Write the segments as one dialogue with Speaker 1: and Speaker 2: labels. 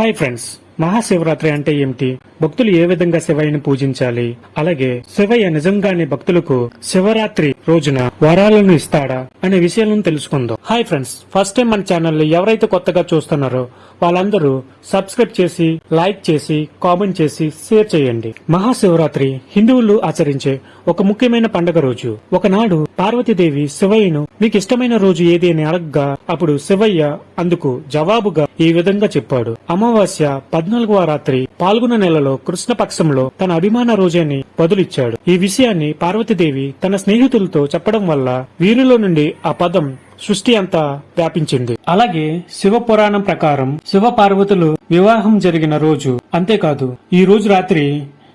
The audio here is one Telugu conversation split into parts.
Speaker 1: హాయ్ ఫ్రెండ్స్ మహాశివరాత్రి అంటే ఏమిటి? భక్తులు ఏ విధంగా శివయ్యను పూజించాలి? అలాగే శివయ్య నిజంగానే భక్తులకు శివరాత్రి రోజున వరాలను ఇస్తాడా అనే విషయాలను తెలుసుకుందాం. హాయ్ ఫ్రెండ్స్ ఫస్ట్ టైం మన ఛానల్ ఎవరైతే కొత్తగా చూస్తున్నారో వాళ్ళందరూ సబ్స్క్రైబ్ చేసి లైక్ చేసి కామెంట్ చేసి షేర్ చేయండి. మహాశివరాత్రి హిందువులు ఆచరించే ఒక ముఖ్యమైన పండగ రోజు. ఒకనాడు పార్వతీదేవి శివయ్యను మీకు ఇష్టమైన రోజు ఏది అని అడగ్గా అప్పుడు శివయ్య అందుకు జవాబుగా ఈ విధంగా చెప్పాడు. అమావాస్య పద్నాలుగవ రాత్రి పాల్గొన నెలలో కృష్ణ పక్షంలో తన అభిమాన రోజని బదులిచ్చాడు ఈ విషయాన్ని పార్వతీదేవి తన స్నేహితులతో చెప్పడం వల్ల వీరిలో నుండి ఆ పదం సృష్టి అంతా వ్యాపించింది. అలాగే శివ పురాణం ప్రకారం శివ పార్వతులు వివాహం జరిగిన రోజు అంతేకాదు. ఈ రోజు రాత్రి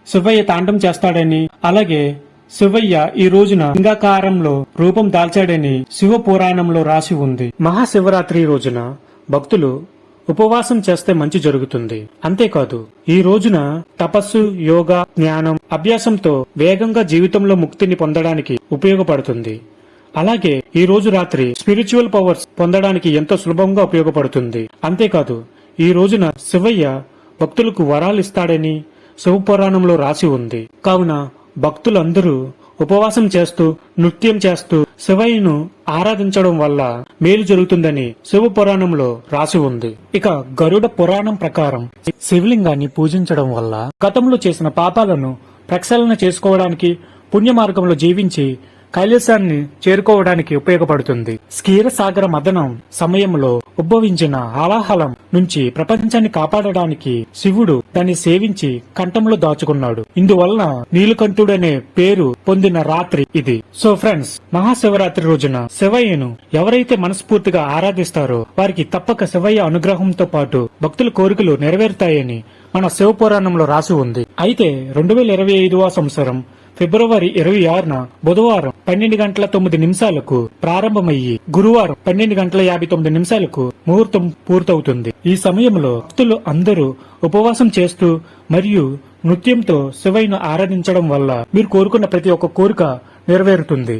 Speaker 1: శివయ్య తాండం చేస్తాడని అలాగే శివయ్య ఈ రోజున లింగాకారంలో రూపం దాల్చాడని శివ పురాణంలో రాసి ఉంది. మహాశివరాత్రి రోజున భక్తులు ఉపవాసం చేస్తే మంచి జరుగుతుంది. అంతేకాదు ఈ రోజున తపస్సు యోగా జ్ఞానం అభ్యాసంతో వేగంగా జీవితంలో ముక్తిని పొందడానికి ఉపయోగపడుతుంది. అలాగే ఈ రోజు రాత్రి స్పిరిచువల్ పవర్స్ పొందడానికి ఎంతో సులభంగా ఉపయోగపడుతుంది. అంతేకాదు ఈ రోజున శివయ్య భక్తులకు వరాలు ఇస్తాడని శివపురాణంలో రాసి ఉంది. కావున భక్తులందరూ ఉపవాసం చేస్తూ నృత్యం చేస్తూ శివయ్యను ఆరాధించడం వల్ల మేలు జరుగుతుందని శివ పురాణంలో రాసి ఉంది. ఇక గరుడ పురాణం ప్రకారం శివలింగాన్ని పూజించడం వల్ల గతంలో చేసిన పాపాలను ప్రక్షాళన చేసుకోవడానికి పుణ్య మార్గంలో జీవించి కైలాసాన్ని చేరుకోవడానికి ఉపయోగపడుతుంది. క్షీరసాగర మదనం సమయంలో ఉద్భవించిన హాలాహలం నుంచి ప్రపంచాన్ని కాపాడడానికి శివుడు దాన్ని సేవించి కంఠంలో దాచుకున్నాడు. ఇందువలన నీలకంఠుడనే పేరు పొందిన రాత్రి ఇది. సో ఫ్రెండ్స్ మహాశివరాత్రి రోజున శివయ్యను ఎవరైతే మనస్ఫూర్తిగా ఆరాధిస్తారో వారికి తప్పక శివయ్య అనుగ్రహంతో పాటు భక్తుల కోరికలు నెరవేరుతాయని మన శివ పురాణంలో రాసి ఉంది. అయితే రెండు వేల ఇరవై ఐదవ సంవత్సరం ఫిబ్రవరి ఇరవై ఆరున బుధవారం పన్నెండు గంటల తొమ్మిది నిమిషాలకు ప్రారంభమయ్యి గురువారం పన్నెండు గంటల యాభై తొమ్మిది నిమిషాలకు ముహూర్తం పూర్తవుతుంది. ఈ సమయంలో భక్తులు అందరూ ఉపవాసం చేస్తూ మరియు నృత్యంతో శివయ్యను ఆరాధించడం వల్ల మీరు కోరుకున్న ప్రతి ఒక్క కోరిక నెరవేరుతుంది.